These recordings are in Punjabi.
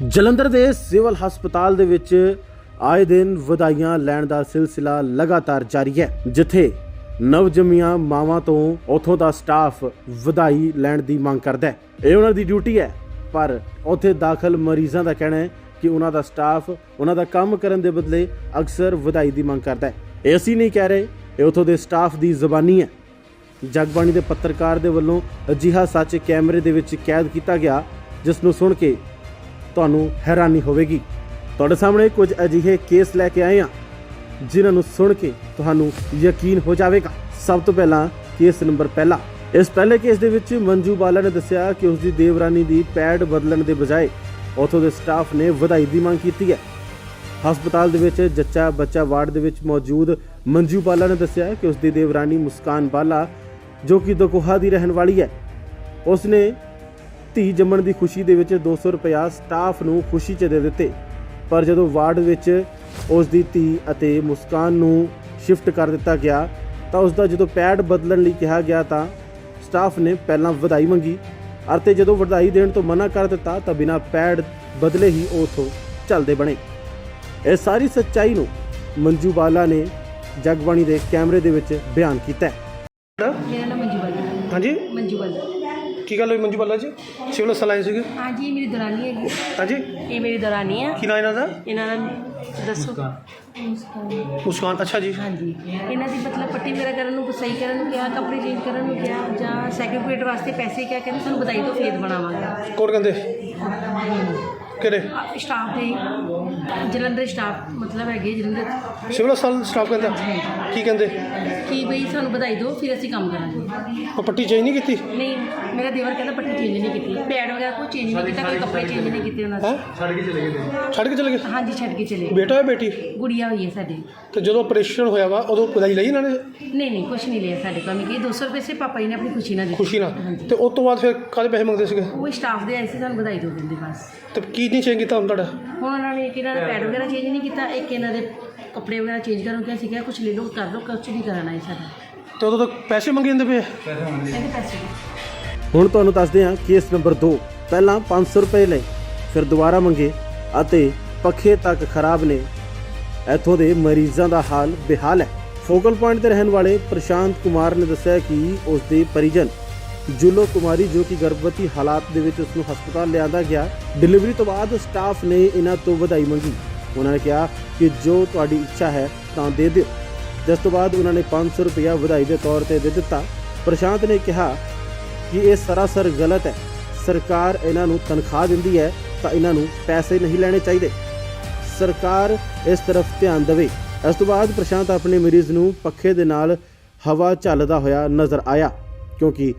ਜਲੰਧਰ ਦੇ ਸਿਵਲ ਹਸਪਤਾਲ ਦੇ ਵਿੱਚ ਆਏ ਦਿਨ ਵਧਾਈਆਂ ਲੈਣ ਦਾ ਸਿਲਸਿਲਾ ਲਗਾਤਾਰ ਜਾਰੀ ਹੈ, ਜਿੱਥੇ ਨਵਜੰਮੀਆਂ ਮਾਵਾਂ ਤੋਂ ਉਥੋਂ ਦਾ ਸਟਾਫ ਵਧਾਈ ਲੈਣ ਦੀ ਮੰਗ ਕਰਦਾ ਹੈ। ਇਹ ਉਹਨਾਂ ਦੀ ਡਿਊਟੀ ਹੈ, ਪਰ ਉੱਥੇ ਦਾਖਲ ਮਰੀਜ਼ਾਂ ਦਾ ਕਹਿਣਾ ਹੈ ਕਿ ਉਹਨਾਂ ਦਾ ਸਟਾਫ, ਉਹਨਾਂ ਦਾ ਕੰਮ ਕਰਨ ਦੇ ਬਦਲੇ ਅਕਸਰ ਵਧਾਈ ਦੀ ਮੰਗ ਕਰਦਾ ਹੈ। ਇਹ ਅਸੀਂ ਨਹੀਂ ਕਹਿ ਰਹੇ, ਇਹ ਉਥੋਂ ਦੇ ਸਟਾਫ ਦੀ ਜ਼ਬਾਨੀ ਹੈ। ਜਗਬਾਣੀ ਦੇ ਪੱਤਰਕਾਰ ਦੇ ਵੱਲੋਂ ਅਜਿਹਾ ਸੱਚ ਕੈਮਰੇ ਦੇ ਵਿੱਚ ਕੈਦ ਕੀਤਾ ਗਿਆ, ਜਿਸ ਨੂੰ ਸੁਣ ਕੇ ਤੁਹਾਨੂੰ ਹੈਰਾਨੀ ਹੋਵੇਗੀ। ਤੁਹਾਡੇ ਸਾਹਮਣੇ ਕੁਝ ਅਜਿਹੇ ਕੇਸ ਲੈ ਕੇ ਆਏ ਹਾਂ, ਜਿਨ੍ਹਾਂ ਨੂੰ ਸੁਣ ਕੇ ਤੁਹਾਨੂੰ ਯਕੀਨ ਹੋ ਜਾਵੇਗਾ। ਸਭ ਤੋਂ ਪਹਿਲਾਂ ਕੇਸ ਨੰਬਰ ਪਹਿਲਾ। ਇਸ ਪਹਿਲੇ ਕੇਸ ਦੇ ਵਿੱਚ ਮੰਜੂ ਬਾਲਾ ਨੇ ਦੱਸਿਆ ਕਿ ਉਸ ਦੀ ਦੇਵਰਾਨੀ ਦੀ ਪੈਡ ਬਦਲਣ ਦੇ ਬਜਾਏ ਉਥੋਂ ਦੇ ਸਟਾਫ ਨੇ ਵਧਾਈ ਦੀ ਮੰਗ ਕੀਤੀ ਹੈ। ਹਸਪਤਾਲ ਦੇ ਵਿੱਚ ਜੱਚਾ ਬੱਚਾ ਵਾਰਡ ਦੇ ਵਿੱਚ ਮੌਜੂਦ ਮੰਜੂ ਬਾਲਾ ਨੇ ਦੱਸਿਆ ਕਿ ਉਸ ਦੀ ਦੇਵਰਾਨੀ ਮੁਸਕਾਨ ਬਾਲਾ, ਜੋ ਕਿ ਦਕੋਹਾ ਦੀ ਰਹਿਣ ਵਾਲੀ ਹੈ, ਉਸ ਨੇ ਧੀ ਜੰਮਣ ਦੀ ਖੁਸ਼ੀ ਦੇ ਵਿੱਚ 200 ਰੁਪਇਆ ਸਟਾਫ ਨੂੰ ਖੁਸ਼ੀ 'ਚ ਦੇ ਦਿੱਤੇ। ਪਰ ਜਦੋਂ ਵਾਰਡ ਵਿੱਚ ਉਸ ਦੀ ਧੀ ਅਤੇ ਮੁਸਕਾਨ ਨੂੰ ਸ਼ਿਫਟ ਕਰ ਦਿੱਤਾ ਗਿਆ ਤਾਂ ਉਸ ਦਾ ਜਦੋਂ ਪੈਡ ਬਦਲਣ ਲਈ ਕਿਹਾ ਗਿਆ ਤਾਂ ਸਟਾਫ ਨੇ ਪਹਿਲਾਂ ਵਧਾਈ ਮੰਗੀ ਅਤੇ ਜਦੋਂ ਵਧਾਈ ਦੇਣ ਤੋਂ ਮਨਾ ਕਰ ਦਿੱਤਾ ਤਾਂ ਬਿਨਾਂ ਪੈਡ ਬਦਲੇ ਹੀ ਉਹ ਉੱਥੋਂ ਚੱਲਦੇ ਬਣੇ। ਇਹ ਸਾਰੀ ਸੱਚਾਈ ਨੂੰ ਮੰਜੂ ਬਾਲਾ ਨੇ ਜਗਬਾਣੀ ਦੇ ਕੈਮਰੇ ਦੇ ਵਿੱਚ ਬਿਆਨ ਕੀਤਾ ਹੈ। ਮੇਰਾ ਨਾਮ ਮੰਜੂ ਬਾਲਾ। ਹੈ। ਹਾਂਜੀ? ਮੰਜੂ ਬਾਲਾ। ਕੀ ਗੱਲ ਹੋਈ ਮੰਜੂ ਬੱਲਾ ਜੀ? ਸਿਵਲ ਸਲਾਈ ਸੀਗੇ? ਹਾਂਜੀ ਇਹ ਮੇਰੀ ਦਰਾਨੀ ਹੈਗੀ। ਹਾਂਜੀ? ਇਹ ਮੇਰੀ ਦਰਾਨੀ ਹੈ ਕੀ ਨਾਂ ਇਹਨਾਂ ਦਾ? ਇਹਨਾਂ ਦਾ ਦੱਸੋ। ਮੁਸਕਾਨ। ਅੱਛਾ ਜੀ। ਹਾਂਜੀ। ਇਹਨਾਂ ਦੀ ਮਤਲਬ ਪੱਟੀ ਵਗੈਰਾ ਕਰਨ ਨੂੰ ਸਹੀ ਕਰਨ ਨੂੰ ਕਿਹਾ ਕੱਪੜੇ ਚੇਂਜ ਕਰਨ ਨੂੰ ਕਿਹਾ ਜਾਂ ਪੀਰੀਅਡ ਵਾਸਤੇ ਪੈਸੇ ਕਿਹਾ ਕਹਿੰਦੇ ਸਾਨੂੰ ਬਤਾਈ ਤੋਂ ਫੇਰ ਬਣਾਵਾਂਗੇ। ਕੋਣ ਕਹਿੰਦੇ? ਕਿਹੜੇ? ਸਟਾਫ ਦੇ ਜਲੰਧਰ ਸਟਾਫ ਮਤਲਬ ਹੈਗੇ ਜਲੰਧਰ। ਸਿਵਲ ਹਸਪਤਾਲ ਸਟਾਫ ਕਹਿੰਦਾ ਕੀ ਕਹਿੰਦੇ? ਕਿ ਬਈ ਸਾਨੂੰ ਬਤਾਈ ਦਿਓ ਫਿਰ ਅਸੀਂ ਕੰਮ ਕਰਾਂਗੇ। ਉਹ ਪੱਟੀ ਚੇਂਜ ਨਹੀਂ ਕੀਤੀ? ਨਹੀਂ ਮੇਰਾ ਦੇਵਰ ਕਹਿੰਦਾ ਪੱਟੀ ਚੇਂਜ ਨਹੀਂ ਕੀਤੀ। ਪੈਡ ਵਗੈਰਾ ਕੋਈ ਚੇਂਜ ਨਹੀਂ ਕੀਤਾ ਕੋਈ ਕੱਪੜੇ ਚੇਂਜ ਨਹੀਂ ਕੀਤੇ ਉਹਨਾਂ ਦੇ। ਛੱਡ ਕੇ ਚਲੇ ਗਏ ਛੱਡ ਕੇ ਚਲੇ ਗਏ? ਹਾਂਜੀ ਛੱਡ ਕੇ ਚਲੇ ਬੇਟਾ ਹੈ ਬੇਟੀ? ਗੁੜੀਆ ਹੋਈ ਹੈ ਸਾਡੀ। ਤੇ ਜਦੋਂ ਆਪਰੇਸ਼ਨ ਹੋਇਆ ਵਾ ਉਦੋਂ ਵਧਾਈ ਲਈ ਇਹਨਾਂ ਨੇ? ਨਹੀਂ ਨਹੀਂ ਕੁਛ ਨਹੀਂ ਲਿਆ ਸਾਡੇ ਕੋਲ। ਮੈਂ ਕਿ 200 ਰੁਪਏ ਸੇ ਪਾਪਾ ਜੀ ਨੇ ਆਪਣੀ ਖੁਸ਼ੀ ਨਾਲ ਦਿੱਤੀ। ਖੁਸ਼ੀ ਨਾਲ। ਤੇ ਉਸ ਤੋਂ ਬਾਅਦ ਫਿਰ ਕਾਹਦੇ ਪੈਸੇ ਮੰਗਦੇ ਸੀਗੇ? ਉਹ ਸਟਾਫ ਦੇ ਆਏ ਸੀ ਸਾਨੂੰ ਵਧਾਈ ਦੋ ਦਿੰਦੇ ਬਸ। ਤੇ ਕੀ ਨਹੀਂ ਚੇਂਜ ਕੀਤਾ ਹੁਣ ਤੁਹਾਡਾ? ਹੁਣ ਉਹਨਾਂ ਨੇ ਇੱਕ ਇਹਨਾਂ ਦਾ ਪੈਡ ਵਗੈਰਾ ਚੇਂਜ ਨਹੀਂ ਕੀਤਾ ਇੱਕ ਇਹਨਾਂ ਦੇ ਕੱਪੜੇ ਵਗੈਰਾ ਚੇਂਜ ਕਰਨ ਕਿਹਾ ਸੀਗਾ ਕੁਛ ਲੈ ਲਓ ਕਰ ਲਓ ਕੁਛ ਨਹੀਂ ਕਰਨਾ ਹੈ ਸਾਡਾ। ਤੇ ਉਦੋਂ ਤੱਕ ਪੈਸੇ ਮੰਗੇ ਜਾਂਦੇ ਪਏ। ਕਹਿੰਦੇ ਪੈਸੇ ਹੁਣ ਤੁਹਾਨੂੰ ਦੱਸਦੇ ਹਾਂ ਕੇਸ ਨੰਬਰ 2 ਪਹਿਲਾਂ 500 ਰੁਪਏ ਲਏ ਫਿਰ ਦੁਬਾਰਾ ਮੰਗੇ ਅਤੇ ਪੱਖੇ ਤੱਕ ਖਰਾਬ ਨੇ। ਇੱਥੋਂ ਦੇ ਮਰੀਜ਼ਾਂ ਦਾ ਹਾਲ ਬੇਹਾਲ ਹੈ। ਫੋਕਲ ਪੁਆਇੰਟ ਤੇ ਰਹਿਣ ਵਾਲੇ ਪ੍ਰਸ਼ਾਂਤ ਕੁਮਾਰ ਨੇ ਦੱਸਿਆ ਕਿ ਉਸ ਦੇ ਪਰਿਜਨ ਜੁਲੋ ਕੁਮਾਰੀ ਜੋ ਕਿ ਗਰਭਵਤੀ ਹਾਲਾਤ ਦੇ ਵਿੱਚ ਉਸ ਨੂੰ ਹਸਪਤਾਲ ਲਿਆਂਦਾ ਗਿਆ। ਡਿਲੀਵਰੀ ਤੋਂ ਬਾਅਦ ਸਟਾਫ ਨੇ ਇਹਨਾਂ ਤੋਂ ਵਧਾਈ ਮੰਗੀ। ਉਹਨਾਂ ਨੇ ਕਿਹਾ ਕਿ ਜੋ ਤੁਹਾਡੀ ਇੱਛਾ ਹੈ ਤਾਂ ਦੇ ਦਿਓ। ਜਿਸ ਤੋਂ ਬਾਅਦ ਉਹਨਾਂ ਨੇ 500 ਰੁਪਇਆ ਵਧਾਈ ਦੇ ਤੌਰ ਤੇ ਦੇ ਦਿੱਤਾ। ਪ੍ਰਸ਼ਾਂਤ ਨੇ ਕਿਹਾ ਕਿ ਇਹ ਸਰਾਸਰ ਗਲਤ ਹੈ। ਸਰਕਾਰ ਇਹਨਾਂ ਨੂੰ ਤਨਖਾਹ ਦਿੰਦੀ ਹੈ ਤਾਂ ਇਹਨਾਂ ਨੂੰ ਪੈਸੇ ਨਹੀਂ ਲੈਣੇ ਚਾਹੀਦੇ। ਸਰਕਾਰ ਇਸ ਤਰਫ ਧਿਆਨ ਦੇਵੇ। ਇਸ ਤੋਂ ਬਾਅਦ ਪ੍ਰਸ਼ਾਂਤ ਆਪਣੇ ਮਰੀਜ਼ ਨੂੰ ਪੱਖੇ ਦੇ ਨਾਲ ਹਵਾ ਝੱਲਦਾ ਹੋਇਆ ਨਜ਼ਰ ਆਇਆ। ਕਿਉਂਕਿ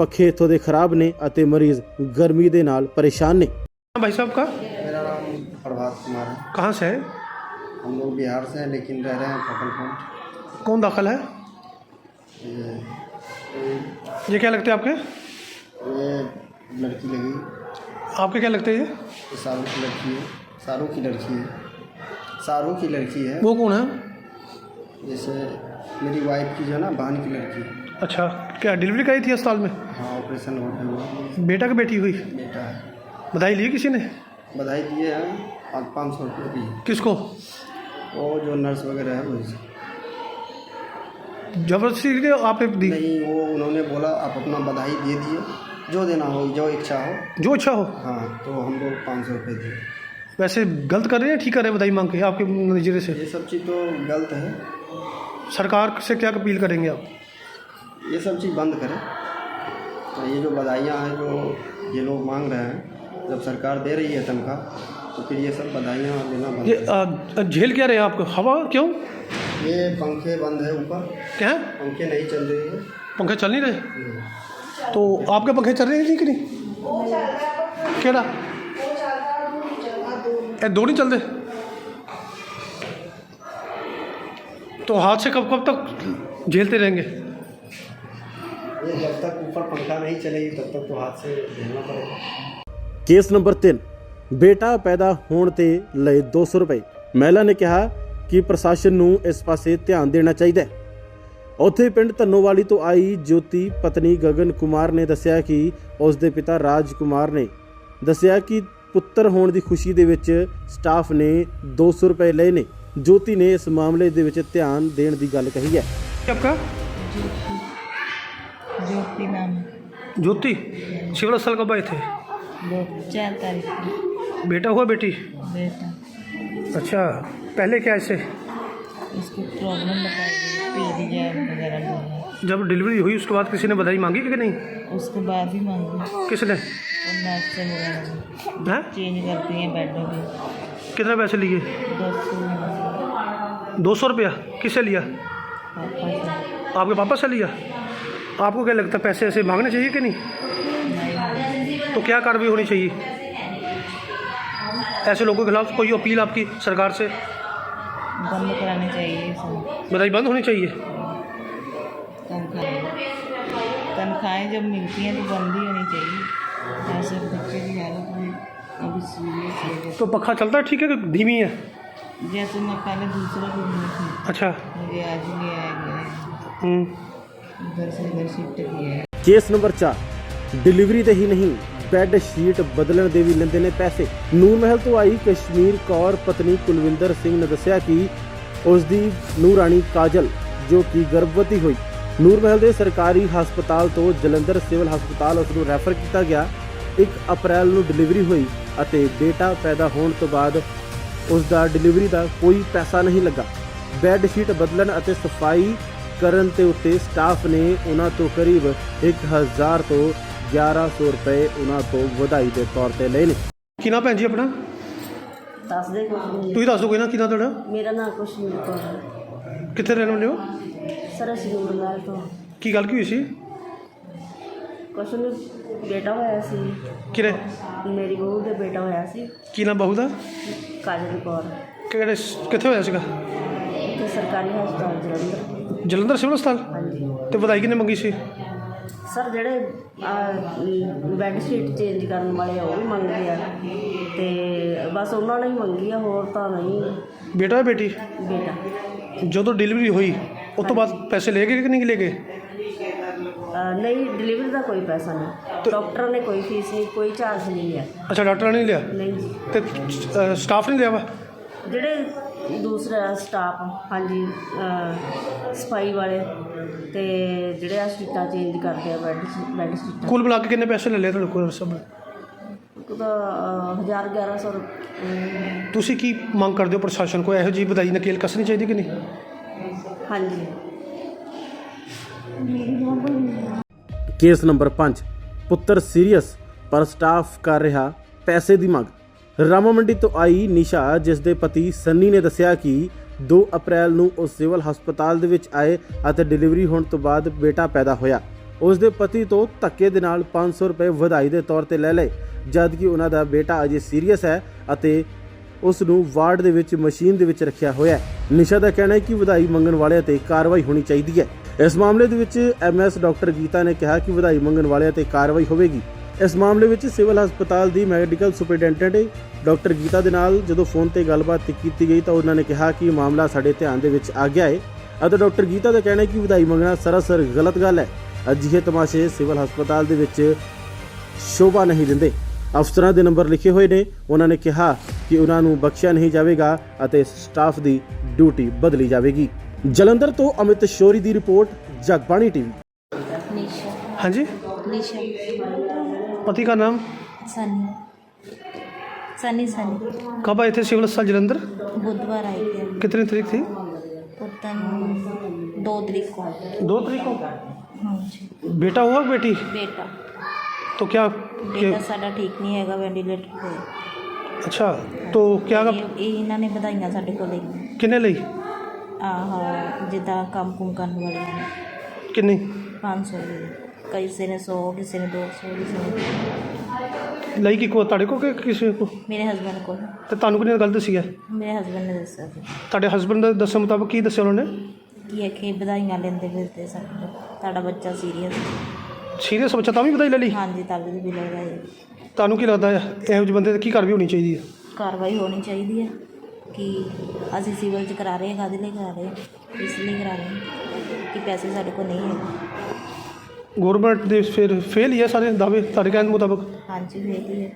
ਪੱਖੇ ਇੱਥੋਂ ਦੇ ਖਰਾਬ ਨੇ ਅਤੇ ਮਰੀਜ਼ ਗਰਮੀ ਦੇ ਨਾਲ ਪਰੇਸ਼ਾਨ ਨੇ भाई साहब का मेरा नाम प्रभात कुमार है कहाँ से है हम लोग बिहार से हैं लेकिन रह रहे हैं फोकल पॉइंट कौन दाखिल है ये ये क्या लगते हैं आपके ये लड़की लगी आपके क्या लगते हैं ये ये शाहरुख की लड़की है शाहरुख की लड़की है शाहरुख की लड़की है वो कौन है जैसे मेरी वाइफ की जो है ना बहन की लड़की अच्छा क्या डिलीवरी कराई थी अस्पताल में? हाँ ऑपरेशन हुआ बेटा की बेटी हुई? बेटा। है बधाई ली किसी ने? बधाई दी है पाँच पाँच सौ रुपये दी। किसको? वो जो नर्स वगैरह है वही। ज़बरदस्ती के आपने दी? नहीं वो उन्होंने बोला आप अपना बधाई दे दिए। जो देना हो जो इच्छा हो। जो इच्छा हो? हाँ तो हम लोग पाँच सौ रुपये दिए। वैसे गलत कर रहे हैं ठीक कर रहे हैं बधाई मांग के आपके नज़रिए से? ये सब चीज़ तो गलत है। सरकार से क्या अपील करेंगे आप? ये सब चीज़ बंद करें। तो ये जो बधाइयाँ हैं जो ये लोग मांग रहे हैं जब सरकार दे रही है तनख्वाह तो फिर ये सब बधाइयाँ देना बंद ये झेल क्या रहे हैं आपको हवा क्यों? ये पंखे बंद है ऊपर। क्या? पंखे नहीं चल रही है। पंखे चल नहीं रहे? तो आपके पंखे चल रहे हैं कि नहीं? केड़ा? ये दो नहीं चलते? तो हाथ से कब कब तक झेलते रहेंगे? ये जब तक ऊपर पंखा नहीं चलेगी तब तक तो हाथ से झेलना पड़ेगा ਕੇਸ ਨੰਬਰ 3 ਬੇਟਾ ਪੈਦਾ ਹੋਣ ਤੇ ਲਏ 200 ਰੁਪਏ ਮਹਿਲਾ ਨੇ ਕਿਹਾ ਕਿ ਪ੍ਰਸ਼ਾਸਨ ਨੂੰ ਇਸ ਪਾਸੇ ਧਿਆਨ ਦੇਣਾ ਚਾਹੀਦਾ ਹੈ ਉੱਥੇ ਪਿੰਡ ਧੰਨੋਵਾਲੀ ਤੋਂ ਆਈ ਜੋਤੀ ਪਤਨੀ ਗਗਨ ਕੁਮਾਰ ਨੇ ਦੱਸਿਆ ਕਿ ਉਸ ਦੇ ਪਿਤਾ ਰਾਜ ਕੁਮਾਰ ਨੇ ਦੱਸਿਆ ਕਿ ਪੁੱਤਰ ਹੋਣ ਦੀ ਖੁਸ਼ੀ ਦੇ ਵਿੱਚ ਸਟਾਫ ਨੇ 200 ਰੁਪਏ ਲਏ ਨੇ ਜੋਤੀ ਨੇ ਇਸ ਮਾਮਲੇ ਦੇ ਵਿੱਚ ਧਿਆਨ ਦੇਣ ਦੀ ਗੱਲ ਕਹੀ ਹੈ आपका ज्योति सिविल साल कब आए थे? चार तारीख बेटा हुआ बेटी? बेटा। अच्छा पहले क्या ऐसे? इसको प्रॉब्लम बताई जब डिलीवरी हुई उसके बाद किसी ने बधाई मांगी कि नहीं? उसके बाद ही मांगी। किसने? हैं। चेंज करती हैं बेडों के कितने पैसे लिए? दो सौ रुपया। किससे लिया? आपके पापा से लिया? आपको क्या लगता है पैसे ऐसे मांगने चाहिए कि नहीं? तो क्या कार्रवाई होनी चाहिए? ऐसे लोगों के खिलाफ कोई अपील आपकी सरकार से? बंद कराने चाहिए बधाई बंद होनी चाहिए? तनख्वाहें जब मिलती हैं तो बंद ही होनी चाहिए। ऐसे बच्चे की हालत में अभी सीरियस तो पखा चलता है ठीक है कि धीमी है? जैसे मैं पहले दूसरा थी अच्छा। मुझे आज ले आया गया हम्म, उधर से इधर शिफ्ट किया है ਕੇਸ ਨੰਬਰ 4 ਡਿਲੀਵਰੀ ਦੇ ਹੀ ਨਹੀਂ ਬੈੱਡ ਸ਼ੀਟ ਬਦਲਣ ਦੇ ਵੀ ਲੈਂਦੇ ਨੇ ਪੈਸੇ ਨੂਰ ਮਹਿਲ ਤੋਂ ਆਈ ਕਸ਼ਮੀਰ ਕੌਰ ਪਤਨੀ ਕੁਲਵਿੰਦਰ ਸਿੰਘ ਨੇ ਦੱਸਿਆ ਕਿ ਉਸ ਦੀ ਨੂਰਾਣੀ ਕਾਜਲ ਜੋ ਕਿ ਗਰਭਵਤੀ ਹੋਈ ਨੂਰ ਮਹਿਲ ਦੇ ਸਰਕਾਰੀ ਹਸਪਤਾਲ ਤੋਂ ਜਲੰਧਰ ਸਿਵਲ ਹਸਪਤਾਲ ਉਸ ਨੂੰ ਰੈਫਰ ਕੀਤਾ ਗਿਆ 1 ਅਪ੍ਰੈਲ ਨੂੰ ਡਿਲੀਵਰੀ ਹੋਈ ਅਤੇ ਬੇਟਾ ਪੈਦਾ ਹੋਣ ਤੋਂ ਬਾਅਦ ਉਸ ਦਾ ਡਿਲੀਵਰੀ ਦਾ ਕੋਈ ਪੈਸਾ ਨਹੀਂ ਲੱਗਾ ਬੈੱਡ ਸ਼ੀਟ ਬਦਲਣ ਅਤੇ ਸਫਾਈ ਕਰਨ ਤੇ ਉੱਤੇ ਸਟਾਫ ਨੇ ਉਹਨਾਂ ਤੋਂ ਕਰੀਬ 1000 ਤੋਂ 1100 ਰੁਪਏ ਉਹਨਾਂ ਤੋਂ ਵਧਾਈ ਦੇ ਤੌਰ ਤੇ ਲਏ ਨੇ। ਕੀ ਨਾ ਭੈਣ ਜੀ ਆਪਣਾ? ਦੱਸ ਦੇ ਨਹੀਂ। ਤੁਸੀਂ ਦੱਸ ਦੋਗੇ ਨਾ ਕਿਹਦਾ ਤੁਹਾਡਾ? ਮੇਰਾ ਨਾਮ ਕੁਸ਼ਮੀਰ ਕੌਰ ਹੈ। ਕਿੱਥੇ ਰਹਿਣ ਵਾਲੇ ਹੋ? ਸਰ ਅਸੀਂ ਨੂਰਮਹਿਲ ਤੋਂ। ਕੀ ਗੱਲ ਕੀ ਹੋਈ ਸੀ? ਕੁਛ ਨੂੰ ਬੇਟਾ ਹੋਇਆ ਸੀ। ਕਿਰੇ ਮੇਰੀ ਬਹੂ ਦੇ ਬੇਟਾ ਹੋਇਆ ਸੀ। ਕੀ ਨਾ ਬਹੂ ਦਾ? ਕਾਜਲ ਕੌਰ। ਕਿਹੜੇ ਕਿੱਥੇ ਹੋਇਆ ਸੀਗਾ? ਇੱਥੇ ਸਰਕਾਰੀ ਹਸਪਤਾਲ ਜਲੰਧਰ। ਜਲੰਧਰ ਸਿਵਲ ਹਸਪਤਾਲ? ਤੇ ਵਧਾਈ ਕਿੰਨੇ ਮੰਗੀ ਸੀ? ਸਰ ਜਿਹੜੇ ਬੈੱਡ ਸ਼ੀਟ ਚੇਂਜ ਕਰਨ ਵਾਲੇ ਆ ਉਹ ਵੀ ਮੰਗਦੇ ਆ। ਤੇ ਬਸ ਉਹਨਾਂ ਨੇ ਹੀ ਮੰਗੀ ਆ ਹੋਰ ਤਾਂ ਨਹੀਂ। ਬੇਟਾ ਬੇਟੀ? ਬੇਟਾ। ਜਦੋਂ ਡਿਲੀਵਰੀ ਹੋਈ ਉਸ ਤੋਂ ਬਾਅਦ ਪੈਸੇ ਲੈ ਗਏ ਕਿ ਨਹੀਂ ਲੈ ਗਏ? ਨਹੀਂ ਡਿਲੀਵਰੀ ਦਾ ਕੋਈ ਪੈਸਾ ਨਹੀਂ। ਡਾਕਟਰ ਨੇ ਕੋਈ ਫੀਸ ਨਹੀਂ ਕੋਈ ਚਾਰਜ ਨਹੀਂ ਲਿਆ। ਅੱਛਾ ਡਾਕਟਰ ਨੇ ਨਹੀਂ ਲਿਆ? ਨਹੀਂ। ਤੇ ਸਟਾਫ ਨਹੀਂ ਲਿਆ ਵਾ? ਜਿਹੜੇ ਦੂਸਰਾ ਸਟਾਫ ਹਾਂਜੀ ਸਫ਼ਾਈ ਵਾਲੇ ਤੇ ਜਿਹੜੇ ਆ ਸ਼ੀਟਾਂ ਚੇਂਜ ਕਰਦੇ ਆ ਬੈੱਡ ਬੈੱਡ ਸ਼ੀਟਾਂ। ਕੁੱਲ ਮਿਲਾ ਕੇ ਕਿੰਨੇ ਪੈਸੇ ਲੈ ਲਏ ਤੁਹਾਡੇ ਕੋਲ ਸਭ ਉਹਦਾ 1000 1100 ਰੁਪਏ। ਤੁਸੀਂ ਕੀ ਮੰਗ ਕਰਦੇ ਹੋ ਪ੍ਰਸ਼ਾਸਨ ਕੋ ਇਹੋ ਜਿਹੀ ਵਧਾਈ ਨਕੇਲ ਕੱਸਣੀ ਚਾਹੀਦੀ ਕਿ ਨਹੀਂ? ਹਾਂਜੀ। ਕੇਸ ਨੰਬਰ 5 ਪੁੱਤਰ ਸੀਰੀਅਸ ਪਰ ਸਟਾਫ ਕਰ ਰਿਹਾ ਪੈਸੇ ਦੀ ਮੰਗ। ਰਾਮਾ ਮੰਡੀ ਤੋਂ ਆਈ ਨਿਸ਼ਾ ਜਿਸ ਦੇ ਪਤੀ ਸੰਨੀ ਨੇ ਦੱਸਿਆ ਕਿ 2 ਅਪ੍ਰੈਲ ਨੂੰ ਉਹ ਸਿਵਲ ਹਸਪਤਾਲ ਦੇ ਵਿੱਚ ਆਏ ਅਤੇ ਡਿਲੀਵਰੀ ਹੋਣ ਤੋਂ ਬਾਅਦ ਬੇਟਾ ਪੈਦਾ ਹੋਇਆ। ਉਸ ਦੇ ਪਤੀ ਤੋਂ ਧੱਕੇ ਦੇ ਨਾਲ 500 ਰੁਪਏ ਵਧਾਈ ਦੇ ਤੌਰ ਤੇ ਲੈ ਲਏ ਜਦ ਕਿ ਉਹਨਾਂ ਦਾ ਬੇਟਾ ਅਜੇ ਸੀਰੀਅਸ ਹੈ ਅਤੇ ਉਸ ਨੂੰ ਵਾਰਡ ਦੇ ਵਿੱਚ ਮਸ਼ੀਨ ਦੇ ਵਿੱਚ ਰੱਖਿਆ ਹੋਇਆ ਹੈ। ਨਿਸ਼ਾ ਦਾ ਕਹਿਣਾ ਹੈ ਕਿ ਵਧਾਈ ਮੰਗਣ ਵਾਲਿਆਂ ਤੇ ਕਾਰਵਾਈ ਹੋਣੀ ਚਾਹੀਦੀ ਹੈ। ਇਸ ਮਾਮਲੇ ਦੇ ਵਿੱਚ ਐਮਐਸ ਡਾਕਟਰ ਗੀਤਾ ਨੇ ਕਿਹਾ ਕਿ ਵਧਾਈ ਮੰਗਣ ਵਾਲਿਆਂ ਤੇ ਕਾਰਵਾਈ ਹੋਵੇਗੀ। ਇਸ ਮਾਮਲੇ ਵਿੱਚ ਸਿਵਲ ਹਸਪਤਾਲ ਦੀ ਮੈਡੀਕਲ ਸੁਪਰਡੈਂਟੈਂਟ ਡਾਕਟਰ ਗੀਤਾ ਦੇ ਨਾਲ ਜਦੋਂ ਫੋਨ ਤੇ ਗੱਲਬਾਤ ਕੀਤੀ ਗਈ ਤਾਂ ਉਹਨਾਂ ਨੇ ਕਿਹਾ ਕਿ ਮਾਮਲਾ ਸਾਡੇ ਧਿਆਨ ਦੇ ਵਿੱਚ ਆ ਗਿਆ ਹੈ। ਅਤੇ ਡਾਕਟਰ ਗੀਤਾ ਦਾ ਕਹਿਣਾ ਹੈ ਕਿ ਵਧਾਈ ਮੰਗਣਾ ਸਰਾਸਰ ਗਲਤ ਗੱਲ ਹੈ। ਅਜਿਹੇ ਤਮਾਸ਼ੇ ਸਿਵਲ ਹਸਪਤਾਲ ਦੇ ਵਿੱਚ ਸ਼ੋਭਾ ਨਹੀਂ ਦਿੰਦੇ। ਅਫਸਰਾਂ ਦੇ ਨੰਬਰ ਲਿਖੇ ਹੋਏ ਨੇ। ਉਹਨਾਂ ਨੇ ਕਿਹਾ ਕਿ ਉਹਨਾਂ ਨੂੰ ਬਖਸ਼ਿਆ ਨਹੀਂ ਜਾਵੇਗਾ ਅਤੇ ਸਟਾਫ ਦੀ ਡਿਊਟੀ ਬਦਲੀ ਜਾਵੇਗੀ। ਜਲੰਧਰ ਤੋਂ ਅਮਿਤ ਸ਼ੋਰੀ ਦੀ ਰਿਪੋਰਟ ਜਗਬਾਣੀ ਟੀਵੀ। ਹਾਂਜੀ? पति का नाम सनी सनी सनी कब आए थे सिविल अस्पताल जलंधर बुधवार आई थी कितनी तारीख थी उत्तम दो तरीक को दो तारीख को हाँ जी बेटा हुआ कि बेटी बेटा तो क्या ਬੇਟਾ ਸਾਡਾ ਠੀਕ ਨਹੀਂ ਹੈਗਾ ਵੈਂਟੀਲੇਟਰ ਤੇ अच्छा तो क्या ਇਹ ਇਹ ਇਹਨਾਂ ਨੇ ਵਧਾਈਆਂ ਸਾਡੇ ਕੋਲ ਲਈ किन्ने ली ਆਹ ਜਿੱਦਾਂ ਕੰਮ ਕੁਮ ਕਰਨ ਵਾਲੇ ਨੇ किन्नी 500 ਦੇ ਕਿਸੇ ਨੇ 100 ਕਿਸੇ ਨੇ 200 ਕਿਸੇ ਨੇ ਲਈ ਕੀ ਕੋ ਤੁਹਾਡੇ ਕੋ ਕਿ ਕਿਸੇ ਕੋ ਮੇਰੇ ਹਸਬੰਡ ਕੋਲ। ਤੇ ਤੁਹਾਨੂੰ ਕਿਹਨੇ ਗੱਲ ਦੱਸੀ ਹੈ? ਮੇਰੇ ਹਸਬੰਡ ਨੇ ਦੱਸਿਆ ਸੀ। ਤੁਹਾਡੇ ਹਸਬੰਡ ਦੇ ਦੱਸਣ ਮੁਤਾਬਕ ਕੀ ਦੱਸਿਆ ਉਹਨਾਂ ਨੇ? ਕੀ ਹੈ ਕਿ ਵਧਾਈਆਂ ਲੈਂਦੇ ਫਿਰਦੇ ਕੋਲ। ਤੁਹਾਡਾ ਬੱਚਾ ਸੀਰੀਅਸ ਸੀਰੀਅਸ ਬੱਚਾ ਤਾਂ ਵੀ ਵਧਾਈ ਲੈ ਲਈ? ਹਾਂਜੀ ਤਦ ਵੀ ਬਿਲ ਲਗਾਏ ਤੁਹਾਨੂੰ ਕੀ ਲੱਗਦਾ ਹੈ? ਇਹੋ ਜਿਹੇ ਬੰਦੇ ਤੇ ਕੀ ਕਾਰਵਾਈ ਹੋਣੀ ਚਾਹੀਦੀ ਹੈ? ਕਾਰਵਾਈ ਹੋਣੀ ਚਾਹੀਦੀ ਹੈ ਕਿ ਅਸੀਂ ਸਿਵਲ ਚ ਕਰਾ ਰਹੇ ਹਾਂ ਕਾਹਦੇ ਲਈ ਕਰਾ ਰਹੇ ਹਾਂ? ਇਸ ਲਈ ਕਰਾ ਰਹੇ ਹਾਂ ਕਿ ਪੈਸੇ ਸਾਡੇ ਕੋਲ ਨਹੀਂ ਹੈ। ਗੌਰਮੈਂਟ ਦੇ ਫਿਰ ਫੇਲ ਹੀ ਹੈ ਸਾਰੇ ਦਾਅਵੇ ਤੁਹਾਡੇ ਕਹਿਣ ਦੇ ਮੁਤਾਬਕ? ਹਾਂਜੀ ਵੇਖੀ ਹੈ